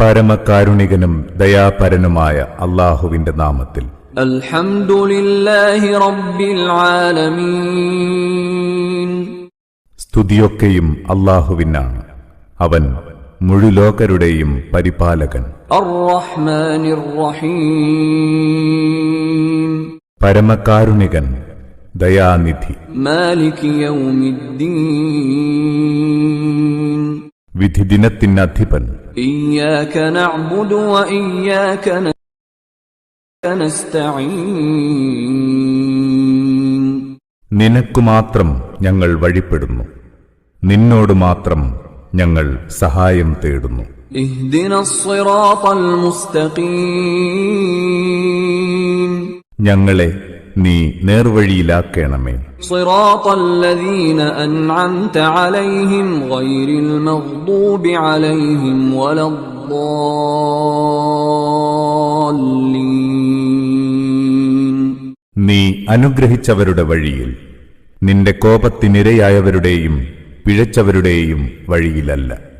പരമകാരുണികനും ദയാപരനുമായ അള്ളാഹുവിന്റെ നാമത്തിൽ. സ്തുതിയൊക്കെയും അള്ളാഹുവിനാണ്. അവൻ മുഴുലോകരുടെയും പരിപാലകൻ. പരമകാരുണികൻ ദയാനിധി. മാലിക് യൗമിദ്ദീൻ. വിധി അധിപൻ നിനക്കു മാത്രം ഞങ്ങൾ വഴിപ്പെടുന്നു. നിന്നോട് മാത്രം ഞങ്ങൾ സഹായം തേടുന്നു. ഞങ്ങളെ നീ നേർവഴിയിലാക്കേണമേ. നീ അനുഗ്രഹിച്ചവരുടെ വഴിയിൽ നിന്റെ കോപത്തിനിരയായവരുടെയും പിഴച്ചവരുടെയും വഴിയിലല്ല.